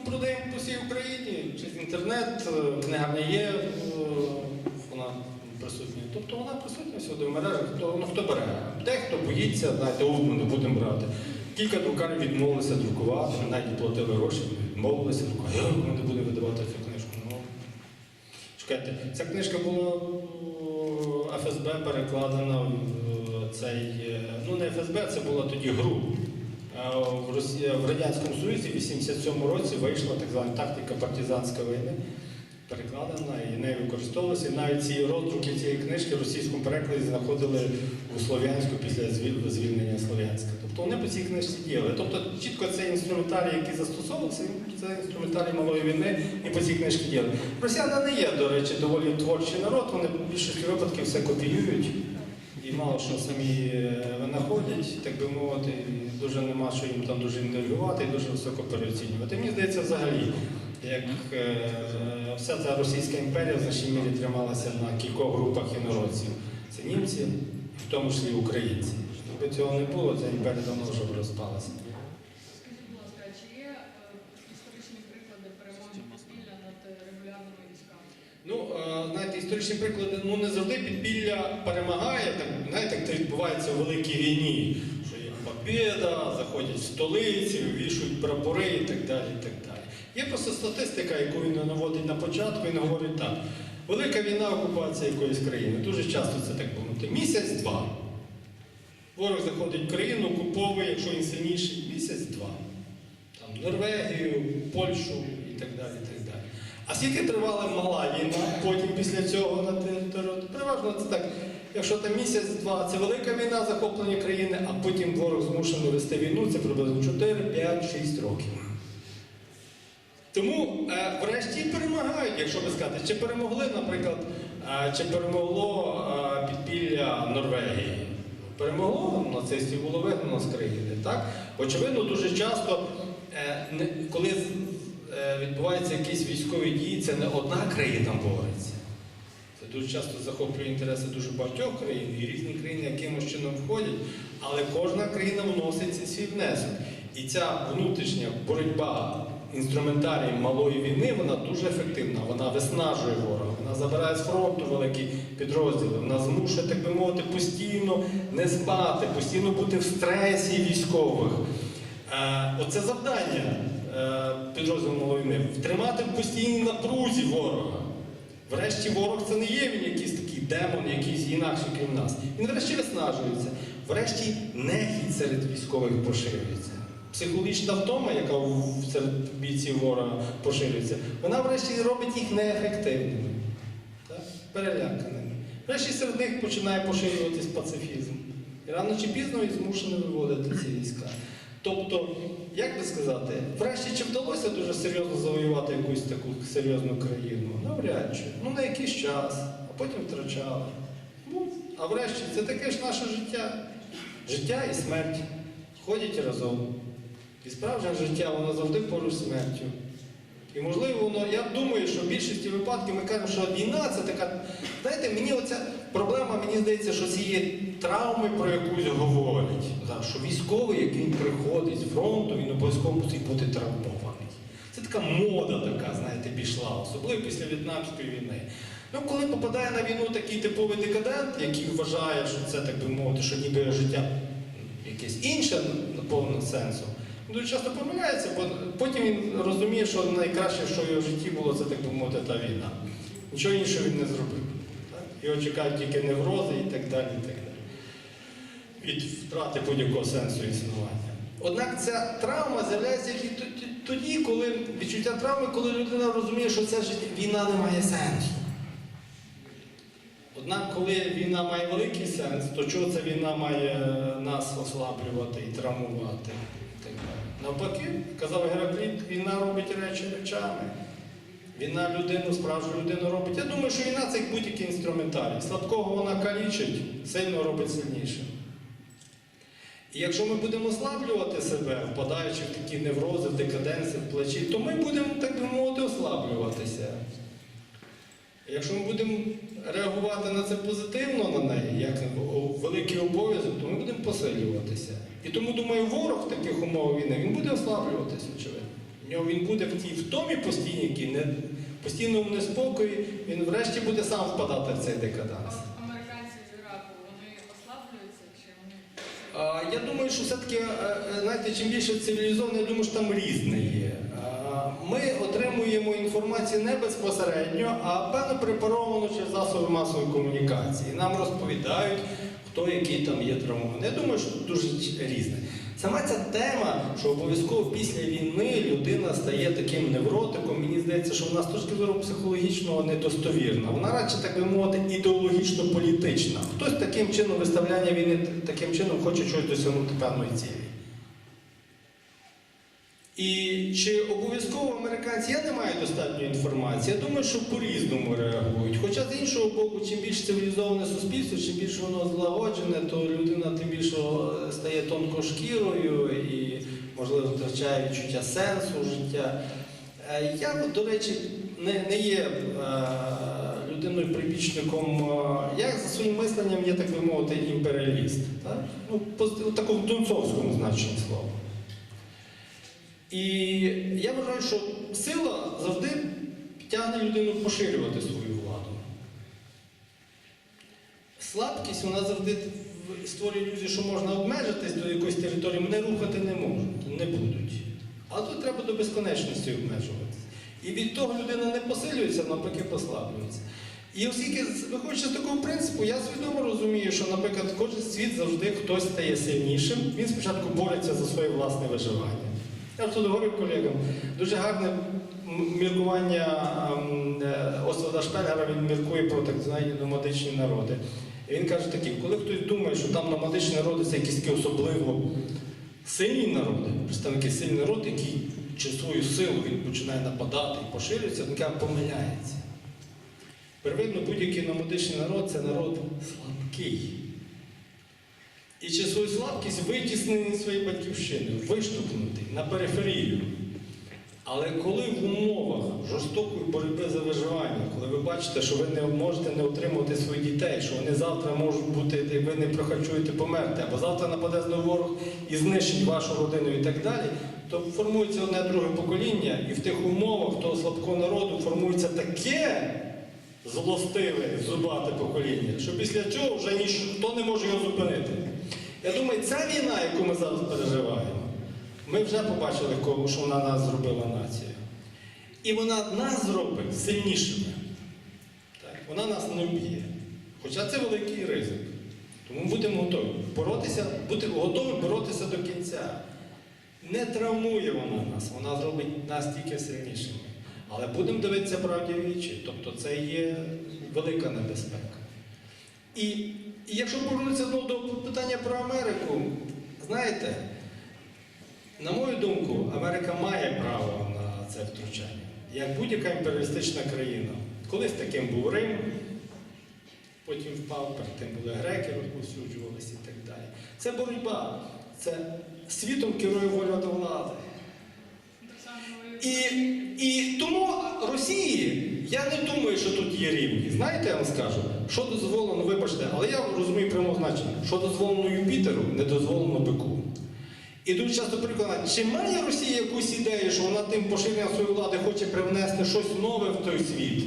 продаємо по всій Україні, через інтернет, е, книгарня є, е, вона присутня. Тобто вона присутня всюди в мережах, хто, ну, хто бере. Дехто боїться, знаєте, о, не будемо брати. Кілька друкарів відмовилися друкувати, навіть платили гроші, відмовилися друкувати. Ми не будемо видавати цю книжку. Ну, чекайте, ця книжка була е, ФСБ перекладена в цей, ну не ФСБ, це була тоді ГРУ. В, Росі... в Радянському Союзі в 87-му році вийшла так звана тактика партизанської війни, перекладена і нею використовувалася. Навіть ці роздруки цієї книжки в російському перекладі знаходили у Слов'янську після звільнення Слов'янська. Тобто вони по цій книжці діяли. Тобто чітко цей інструментарій, який застосовувався, це інструментарій малої війни і по цій книжці діяли. Росіяни не є, до речі, доволі творчий народ, вони в більшості випадків все копіюють. І мало що самі е, винаходять, так би мовити, дуже нема що їм там дуже інтерв'ювати і дуже високо переоцінювати. Мені здається, взагалі, як е, вся ця Російська імперія в значній мірі трималася на кількох групах інородців. Це німці, в тому числі українці. Якби цього не було, ця імперія давно вже розпалася. Скажіть, будь ласка, чи є е, історичні приклади перемоги підпілля над е, регулярними військами? Ну, е, знаєте, історичні приклади, ну не завжди підпілля перемагає, так, знаєте, як це відбувається у великій війні, що є побіда, заходять в столиці, вішують прапори і так далі. і так далі. Є просто статистика, яку він наводить на початку, він говорить так. Велика війна, окупація якоїсь країни. Дуже часто це так мовити. Місяць-два. Ворог заходить в країну, окуповує, якщо він сильніший, місяць-два. Там Норвегію, Польщу і так далі. А скільки тривала мала війна, потім після цього на територію? Переважно це так. Якщо там місяць-два, це велика війна захоплення країни, а потім ворог змушений вести війну, це приблизно 4, 5, 6 років. Тому, е, врешті, перемагають, якщо ви скажете, чи перемогли, наприклад, е, чи перемогло е, підпілля Норвегії? Перемогло, нацистів було вигнано з країни. Так? Очевидно, дуже часто, е, не- коли відбуваються якісь військові дії, це не одна країна бореться. Це дуже часто захоплює інтереси дуже багатьох країн, і різні країни якимось чином входять, але кожна країна вносить свій внесок. І ця внутрішня боротьба інструментарієм малої війни, вона дуже ефективна. Вона виснажує ворога, вона забирає з фронту великі підрозділи, вона змушує, так би мовити, постійно не спати, постійно бути в стресі військових. Е, Оце завдання е, підрозділу війни втримати в постійній напрузі ворога. Врешті ворог це не є він якийсь такий демон, якийсь інакший крім нас. Він врешті виснажується. Врешті нехідь серед військових поширюється. Психологічна втома, яка серед бійців ворога поширюється, вона врешті робить їх неефективними, переляканими. Врешті серед них починає поширюватись пацифізм. І рано чи пізно він змушений виводити ці війська. Тобто, як би сказати, врешті чи вдалося дуже серйозно завоювати якусь таку серйозну країну? Навряд чи. Ну на якийсь час, а потім втрачали. Ну, а врешті це таке ж наше життя. Життя і смерть ходять разом. І справжнє життя, воно завжди поруч смертю. І можливо, воно, я думаю, що в більшості випадків ми кажемо, що війна це така. Знаєте, мені оця проблема, мені здається, що ці є травми, про якусь говорять. Да, Що військовий, який приходить з фронту, він обов'язково мусить бути травмований. Це така мода, така, знаєте, пішла, особливо після В'єтнамської війни. Ну, коли попадає на війну такий типовий декадент, який вважає, що це, так би мовити, що ніби життя якесь інше наповнене сенсом, дуже часто помиляється, бо потім він розуміє, що найкраще, що в його житті було, це так би мовити, та війна. Нічого іншого він не зробив. Так? Його чекають тільки неврози і так далі. і так далі. Від втрати будь-якого сенсу існування. Однак ця травма з'являється тоді, коли відчуття травми, коли людина розуміє, що життя, війна не має сенсу. Однак, коли війна має великий сенс, то чого ця війна має нас ослаблювати і травмувати? Навпаки, казав Геракліт, війна робить речі речами. Війна людину, справжню людину робить. Я думаю, що війна це будь-який інструментарій. Слабкого вона калічить, сильно робить сильнішим. І якщо ми будемо ослаблювати себе, впадаючи в такі неврози, в декаденції, в плечі, то ми будемо, так би мовити, ослаблюватися. Якщо ми будемо реагувати на це позитивно на неї, як великий обов'язок, то ми будемо посилюватися. І тому, думаю, ворог в таких умовах війни він буде ослаблюватися, очевидно. В нього він буде в тій втомі постійній, не, постійному неспокої, він врешті буде сам впадати в цей декаданс. Американці з Іраку, вони ослаблюються чи вони Я думаю, що все-таки, е, е, знаєте, чим більше цивілізовано, я думаю, що там різне є. Ми отримуємо інформацію не безпосередньо, а певно препаровану через засоби масової комунікації. Нам розповідають, хто який там є травмований. Я думаю, що дуже різне. Сама ця тема, що обов'язково після війни людина стає таким невротиком, мені здається, що вона з точки зору психологічного недостовірна. Вона радше, так би мовити, ідеологічно-політична. Хтось таким чином виставляння війни таким чином хоче щось досягнути певної цілі. І чи обов'язково американці, я не маю достатньої інформації. Я думаю, що по-різному реагують. Хоча з іншого боку, чим більш цивілізоване суспільство, чим більше воно злагоджене, то людина тим більше е, стає тонкошкірою і, можливо, втрачає відчуття сенсу життя. Е, Я, до речі, не, не є е, людиною прибічником. Я за своїм мисленням є, так би мовити, імперіаліст. Так? Ну, по, у такому дунцовському значенні слова. І я вважаю, що сила завжди тягне людину поширювати свою владу. Слабкість вона завжди створює ілюзію, що можна обмежитись до якоїсь території, мене рухати не можуть, не будуть. А тут треба до безконечності обмежуватися. І від того людина не посилюється, навпаки, послаблюється. І оскільки виходячи з такого принципу, я свідомо розумію, що, наприклад, кожен світ завжди хтось стає сильнішим. Він спочатку бореться за своє власне виживання. Я тут говорив колегам, дуже гарне міркування е, Шпельгера, він міркує про так звані номадичні народи. І він каже такі, коли хтось думає, що там номадичні народи це якісь такі особливо сильні народи, представники сильний народ, який через свою силу він починає нападати і поширюється, він каже, помиляється. Первинно будь-який номадичний народ це народ слабкий. І через свою слабкість витіснений зі своєї батьківщини, виштовхнутий на периферію. Але коли в умовах жорстокої боротьби за виживання, коли ви бачите, що ви не можете не отримувати своїх дітей, що вони завтра можуть бути, як ви не прохачуєте померти, або завтра нападе знову ворог і знищить вашу родину і так далі, то формується одне друге покоління, і в тих умовах того слабкого народу формується таке злостиве, зубате покоління, що після цього вже ніхто не може його зупинити. Я думаю, ця війна, яку ми зараз переживаємо, ми вже побачили, кого- що вона нас зробила націю. І вона нас зробить сильнішими. Так? Вона нас не вб'є. Хоча це великий ризик. Тому будемо готові боротися, бути готові боротися до кінця. Не травмує вона нас, вона зробить нас тільки сильнішими. Але будемо дивитися правді вічі. Тобто це є велика небезпека. І, і якщо повернутися до питання про Америку, знаєте, на мою думку, Америка має право на це втручання, як будь-яка імперіалістична країна. Колись таким був Рим, потім впав, перед тим були греки, розповсюджувалися і так далі. Це боротьба, це світом керує воля до влади. І, і тому Росії я не думаю, що тут є рівні. Знаєте, я вам скажу, що дозволено, вибачте, але я розумію прямо значення, що дозволено Юпітеру, не дозволено бику. І дуже часто переконати, чи має Росія якусь ідею, що вона тим поширенням своєї влади хоче привнести щось нове в той світ?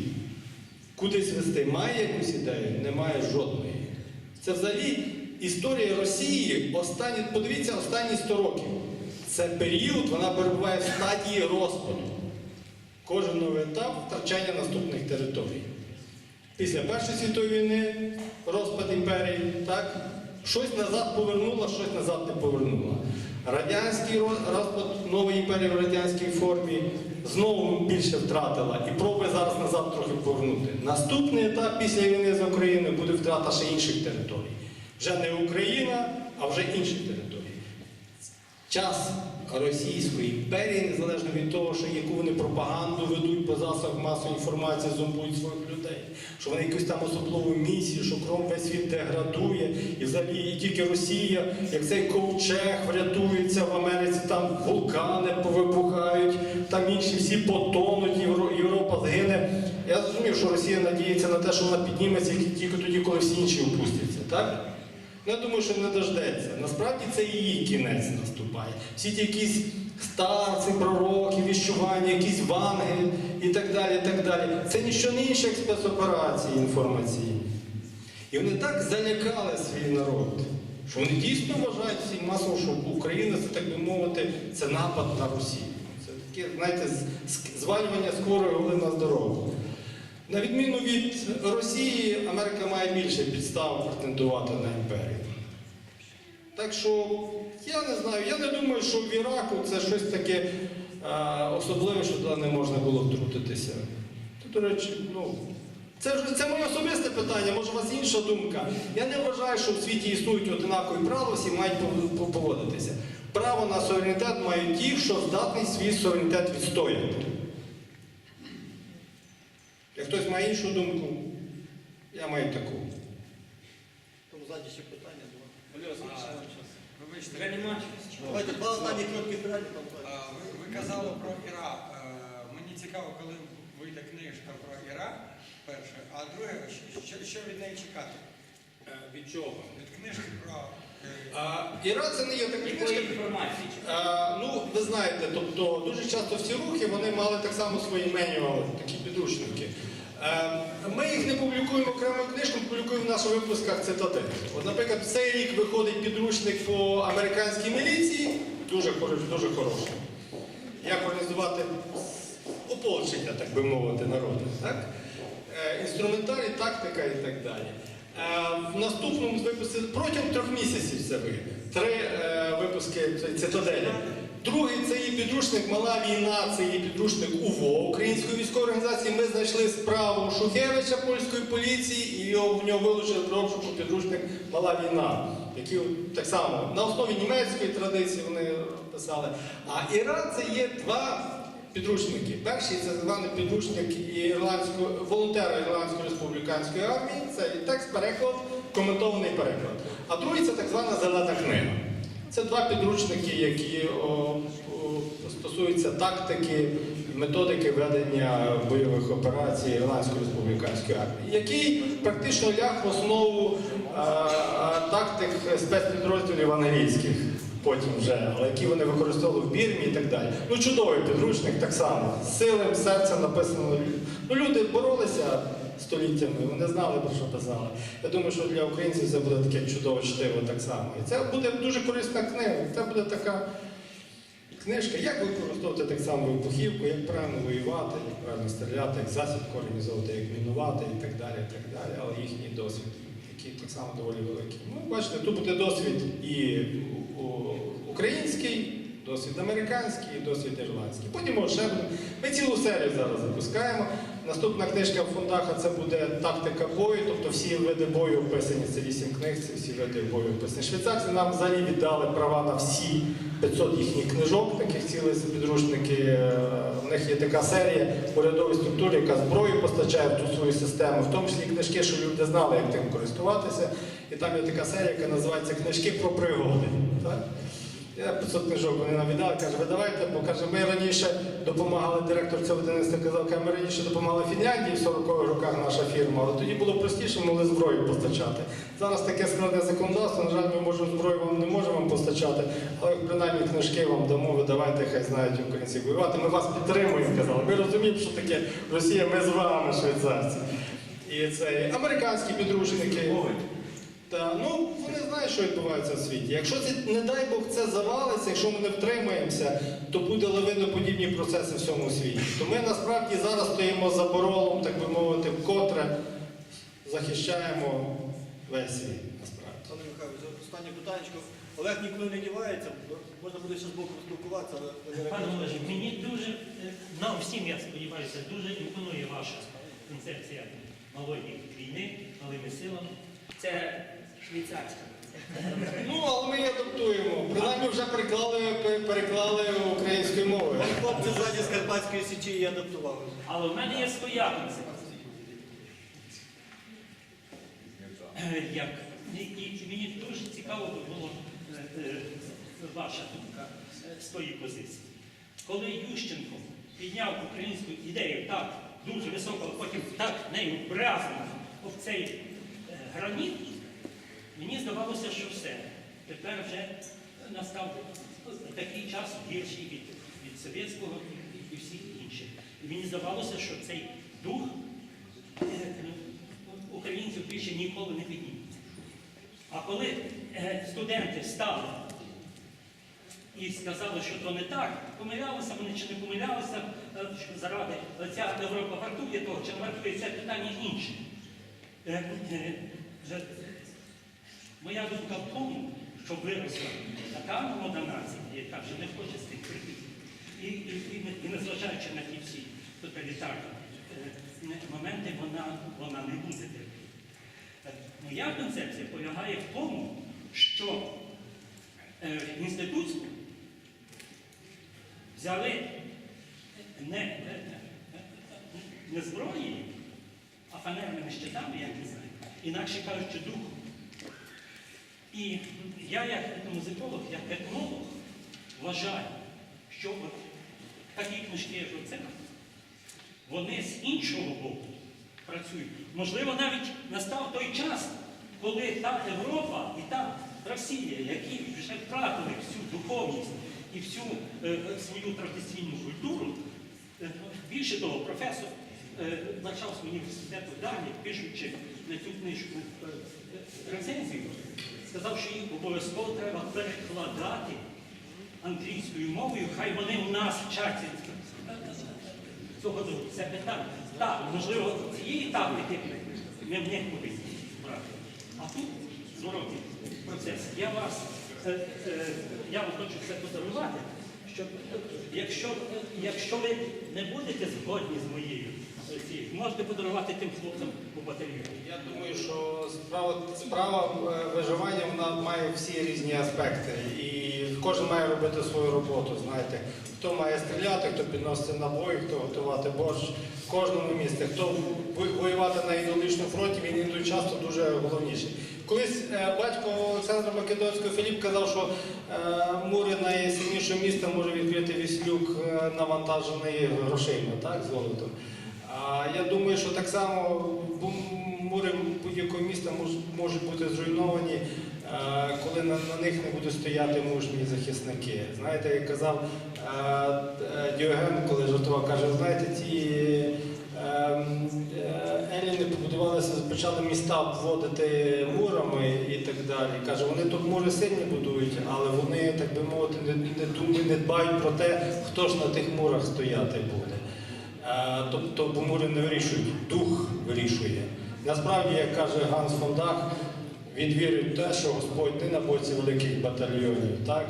Кудись вести? Має якусь ідею? Немає жодної. Це взагалі історія Росії останні, подивіться, останні 100 років. Це період, вона перебуває в стадії розпаду. Кожен новий етап втрачання наступних територій. Після Першої світової війни розпад імперії, так? Щось назад повернула, щось назад не повернула. Радянський розпад нової імперії в радянській формі знову більше втратила і пробує зараз назад трохи повернути. Наступний етап після війни з України буде втрата ще інших територій. Вже не Україна, а вже інші території. Час Російської імперії, незалежно від того, що яку вони пропаганду ведуть по засобах масової інформації, зомбують своїх людей, що вони якусь там особливу місію, що кром весь світ деградує, і взагалі і тільки Росія, як цей ковчег врятується в Америці, там вулкани повибухають, там інші всі потонуть, Європа згине. Я зрозумів, що Росія надіється на те, що вона підніметься тільки тоді, коли всі інші опустяться, так? Я думаю, що не дождеться. Насправді це її кінець наступає. Всі ті якісь старці, пророки, віщування, якісь ванги і так далі. і так далі. Це ніщо не інше, як спецоперації інформаційні. І вони так залякали свій народ, що вони дійсно вважають всі масово, що Україна, це так би мовити, це напад на Росію. Це таке, знаєте, звалювання скорої голи на здоров'я. На відміну від Росії, Америка має більше підстав претендувати на імперію. Так що я не знаю, я не думаю, що в Іраку це щось таке е, особливе, що туди не можна було втрутитися. До речі, ну, це, це моє особисте питання, може у вас інша думка. Я не вважаю, що в світі існують одинакові правила, всі мають пов- пов- поводитися. Право на суверенітет мають ті, що здатний свій суверенітет відстояти. Як хтось має іншу думку, я маю таку. Там ззаді ще питання було. Вибачте. Давайте два останні короткі питання ви, казали про Ірак. Е, Мені цікаво, коли вийде книжка про Ірак, перше, а друге, що, від неї чекати? Від чого? Від книжки про е, А, Ірак це не є інформації? А, ну, ви знаєте, тобто дуже часто всі рухи вони мали так само свої менюали, такі підручники. Е, Ми їх не публікуємо окремо книжку, публікуємо в наших випусках цитати. От, наприклад, цей рік виходить підручник по американській міліції, дуже хороший, дуже хороший. Як організувати ополчення, так би мовити, народне. Так? Е, Інструментарій, тактика і так далі. Е, В наступному випуску протягом трьох місяців це вийде. Три е, випуски цитаделі. Другий це є підручник Мала війна, це є підручник УВО Української військової організації. Ми знайшли справу Шухевича польської поліції і його, в нього вилучили при підручник Мала війна, який так само на основі німецької традиції вони писали. А Іран це є два підручники. Перший це званий підручник ірландського волонтера Ірландської республіканської армії. Це текст, переклад, коментований переклад. А другий це так звана зелена книга. Це два підручники, які стосуються тактики, методики ведення бойових операцій Ірландської республіканської армії, який практично ляг в основу а, а, тактик спецпідрозділів англійських потім вже, але які вони використовували в Бірмі і так далі. Ну, чудовий підручник так само. З силим серцем написано. Ну, люди боролися століттями, вони знали про що писали. Я думаю, що для українців це буде таке чудове чтиво так само. І це буде дуже корисна книга. Це буде така книжка, як використовувати так само вибухівку, як правильно воювати, як правильно стріляти, як засідку організовувати, як мінувати і так далі, і так далі. Але їхній досвід, який так само доволі великий. Ну, бачите, тут буде досвід і український, досвід американський, досвід ірландський. Потім ще. Ми цілу серію зараз запускаємо. Наступна книжка в Фундаха це буде тактика бою, тобто всі види бою описані. Це вісім книг, це всі види бою описані. Швейцарці нам взагалі віддали права на всі 500 їхніх книжок, таких цілих підручники. Е, В них є така серія в урядовій структурі, яка зброю постачає в ту свою систему, в тому числі книжки, щоб люди знали, як тим користуватися. І там є така серія, яка називається Книжки про пригоди. Так? Я 500 книжок вони нам віддали, каже, ви давайте, бо каже, ми раніше допомагали, директор цього видавництва казав, каже, ми раніше допомагали Фінляндії в 40-х роках наша фірма, але тоді було простіше, могли зброю постачати. Зараз таке складне законодавство, на жаль, ми можемо зброю вам не можемо вам постачати, але принаймні книжки вам дамо, ви давайте, хай знають українці воювати. Ми вас підтримуємо, казали. Ми розуміємо, що таке Росія, ми з вами, швейцарці. І це американські підручники. Та, ну, вони знають, що відбувається в світі. Якщо це, не дай Бог, це завалиться, якщо ми не втримаємося, то буде лавиноподібні процеси в всьому світі. То ми насправді зараз стоїмо за боролом, так би мовити, вкотре захищаємо весь світ. Насправді. Пане Михайло, останнє питання. Олег нікуди не дівається, можна буде ще з боку спілкуватися, але Пане Олеже, мені дуже, е, нам всім, я сподіваюся, дуже імпонує ваша концепція малої війни, малими силами. Це швейцарська. Ну, але ми її адаптуємо. Принаймні вже переклали, переклали українською мовою. хлопці ззаді з Карпатської січі її адаптували. Але в мене є своя концепція. Як, і, і мені дуже цікаво би було е, е, ваша думка е, з тої позиції. Коли Ющенко підняв українську ідею так дуже високо, а потім так нею бразнув в цей граніт, мені здавалося, що все. Тепер вже настав такий час гірший від, від совєтського і, всіх інших. І мені здавалося, що цей дух е, українців більше ніколи не підніметься. А коли е, студенти стали і сказали, що то не так, помилялися вони чи не помилялися, е, заради ця Європа вартує того, чи вартує це питання інше. Моя думка в тому, що виросла така молода нація, яка вже не хоче з тих прийти. І, і, і, і незважаючи на ті всі тоталітарні е, моменти, вона, вона не буде терпіти. Е, Моя концепція полягає в тому, що е, інституцію взяли не, не, зброєю, а фанерними щитами, я не знаю, інакше кажучи, духом. І я, як музиколог, як етнолог, вважаю, що от такі книжки, як оце, вони з іншого боку працюють. Можливо, навіть настав той час, коли та Європа і та Росія, які вже втратили всю духовність і всю е, свою традиційну культуру, е, більше того, професор е, Варшавського університету Дані, пишучи на цю книжку е, е, рецензію, сказав, що їх обов'язково треба перекладати англійською мовою, хай вони у нас вчаться до це питання. Так, можливо, цієї тактики ми в них повинні брати. А тут зворотний процес. Я вас, е, е, я вам хочу це подарувати, що е, якщо, ви не будете згодні з моєю можете подарувати тим хлопцям у батальйоні. Я думаю, що справа, справа е, виживання вона має всі різні аспекти. І кожен має робити свою роботу. Знаєте, хто має стріляти, хто підносити набої, хто готувати борщ. В кожному місці. Хто воювати на ідеологічному фронті, він іноді часто дуже головніший. Колись е, батько Олександра Македонського Філіп казав, що е, мури найсильнішого міста може відкрити віслюк навантажений грошима, так, золотом. А я думаю, що так само мури будь-якого міста мож- можуть бути зруйновані, е, коли на, них не будуть стояти мужні захисники. Знаєте, як казав е, е, Діоген, коли жартував, каже, знаєте, е, еліни побудувалися, почали міста обводити мурами і так далі. Каже, вони тут мури сильні будують, але вони, так би мовити, не думають, не дбають про те, хто ж на тих мурах стояти буде. Е, Тобто бо мури не вирішують, дух вирішує. Насправді, як каже Ганс фон Дах, він вірить в те, що Господь не на боці великих батальйонів, так?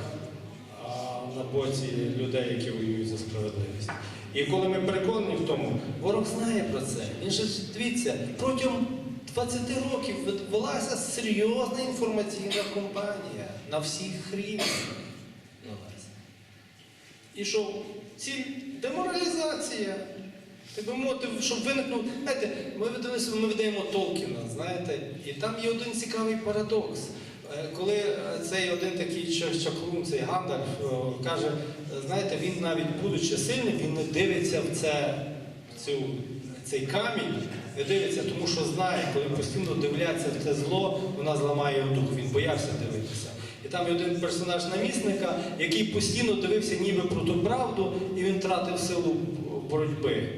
а на боці людей, які воюють за справедливість. І коли ми переконані в тому, ворог знає про це. Він ж, дивіться, протягом 20 років велася серйозна інформаційна кампанія на всіх рівнях. І що ціль деморалізація. Так би мовити, щоб виникнув. Знаєте, ми видалися, ми видаємо Толкіна, знаєте, і там є один цікавий парадокс. Е, Коли е, цей один такий чаклун, цей Гандальф, е, каже, знаєте, він навіть будучи сильним, він не дивиться в це, цю, цей камінь, не дивиться, тому що знає, коли постійно дивляться в це зло, вона зламає його дух. Він боявся дивитися. І там є один персонаж намісника, який постійно дивився ніби про ту правду, і він втратив силу боротьби.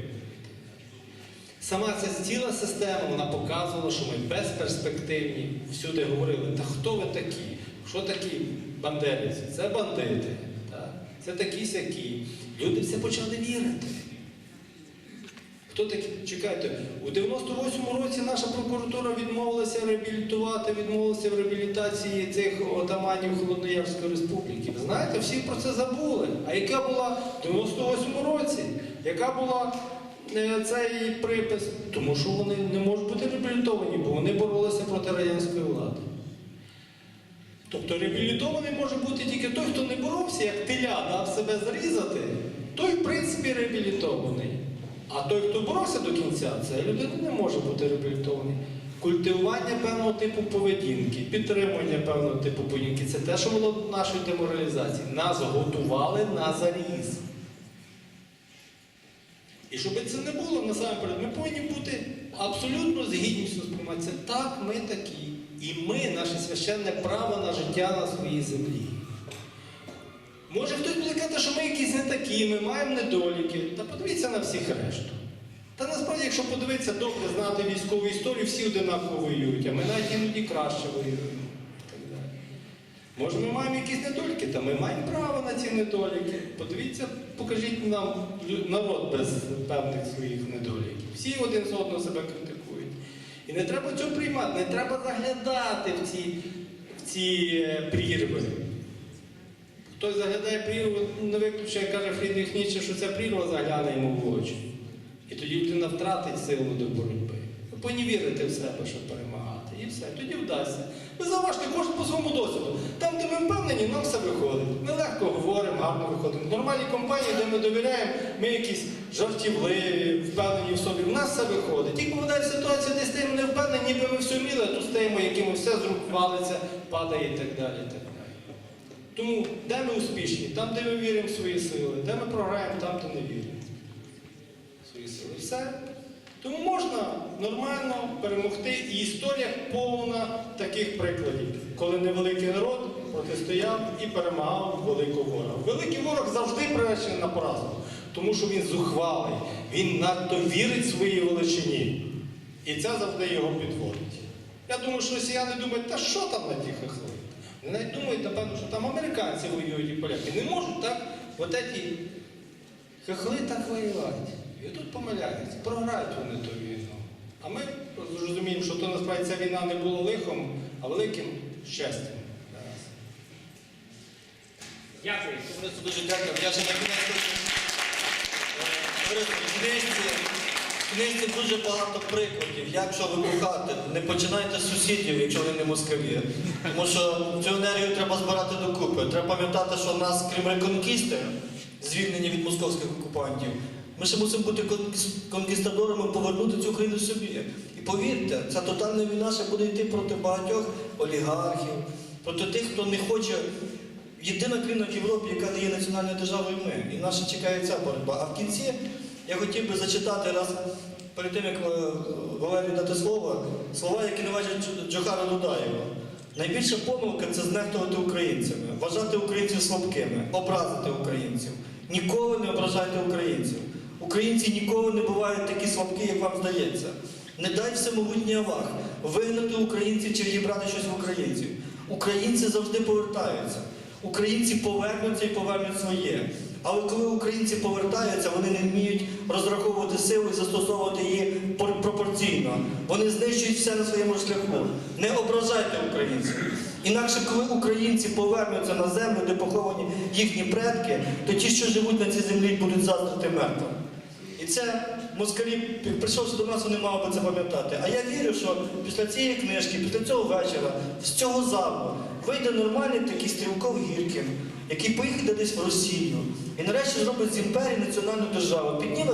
Сама ця ціла система вона показувала, що ми безперспективні. Всюди говорили, та хто ви такі? Що такі бандерівці? Це бандити, так? це такі сякі. Люди все почали вірити. Хто такі? Чекайте, у 98-му році наша прокуратура відмовилася реабілітувати, відмовилася в реабілітації цих отаманів Холодноярської республіки. Ви знаєте, всі про це забули. А яка була в 98-му році? Яка була цей припис? Тому що вони не можуть бути реабілітовані, бо вони боролися проти радянської влади. Тобто реабілітований може бути тільки той, хто не боровся, як теля дав себе зарізати, той, в принципі, реабілітований. А той, хто боровся до кінця, ця людина не може бути реабілітований. Культивування певного типу поведінки, підтримування певного типу поведінки це те, що було в нашій деморалізації. Нас готували на заріз. І щоб це не було насамперед, ми повинні бути абсолютно з гідністю. Так, ми такі. І ми, наше священне право на життя на своїй землі. Може хтось буде казати, що ми якісь не такі, ми маємо недоліки. Та подивіться на всіх решту. Та насправді, якщо подивитися добре, знати військову історію, всі одинаково воюють, а ми навіть іноді краще воюємо. Може, ми маємо якісь недоліки, та ми маємо право на ці недоліки. Подивіться, покажіть нам народ без певних своїх недоліків. Всі один з одного себе критикують. І не треба цього приймати, не треба заглядати в ці, в ці е, прірви. Хтось заглядає прірву, не виключає, каже Фрідріх Ніцше, що ця прірва загляне йому в очі. І тоді людина втратить силу до боротьби. Ви повинні вірити в себе, щоб перемагати. І все, тоді вдасться. Ви заважте кожен по своєму досвіду. Там, де ми впевнені, нам все виходить. Ми легко говоримо, гарно виходимо. В нормальній компанії, де ми довіряємо, ми якісь жартівливі, впевнені в собі. У нас все виходить. Тільки попадає ситуація, де стаємо не впевнені, ніби ми все вміли, а тут стаємо, якимось все з рук валиться, падає і так далі. І так далі. Тому де ми успішні? Там, де ми віримо в свої сили, де ми програємо, там, де не віримо. Свої сили. Все. Тому можна нормально перемогти. І історія повна таких прикладів, коли невеликий народ протистояв і перемагав великого ворога. Великий ворог завжди приречений на поразку, тому що він зухвалий, він надто вірить своїй величині. І це завжди його підводить. Я думаю, що росіяни думають, та що там на ті хахли? Вони навіть думають, напевно, що там американці воюють і поляки. Не можуть так, от ці хахли так воювати. І тут помиляються, програють вони ту війну. А ми розуміємо, що то насправді ця війна не була лихом, а великим щастям. Дякую. Товариство, дуже дякую. Я ще на кінець хочу. В книжці, дуже багато прикладів, як що вибухати. Не починайте з сусідів, якщо вони не москалі. Тому що цю енергію треба збирати докупи. Треба пам'ятати, що в нас, крім реконкісти, звільнення від московських окупантів, ми ще мусимо бути конкістадорами, повернути цю країну собі. І повірте, ця тотальна війна ще буде йти проти багатьох олігархів, проти тих, хто не хоче єдина країна в Європі, яка не є національною державою ми. І наша чекає ця боротьба. А в кінці я хотів би зачитати раз перед тим, як е, Валерію дати слово, слова, які належать Дж- Джохара Дудаєва. Найбільша помилка це знехтувати українцями, вважати українців слабкими, образити українців. Ніколи не ображайте українців. Українці ніколи не бувають такі слабкі, як вам здається. Не дай всемогутній Авах вигнати українців чи відібрати щось в українців. Українці завжди повертаються. Українці повернуться і повернуть своє. Але коли українці повертаються, вони не вміють розраховувати силу і застосовувати її пропорційно. Вони знищують все на своєму шляху. Не ображайте українців. Інакше, коли українці повернуться на землю, де поховані їхні предки, то ті, що живуть на цій землі, будуть заздрити мертвим. І це москалі, прийшовши до нас, вони мали би це пам'ятати. А я вірю, що після цієї книжки, після цього вечора, з цього залу вийде нормальний такий стрілков Гіркін, який поїде десь в Росію і нарешті зробить з імперії національну державу. Підніме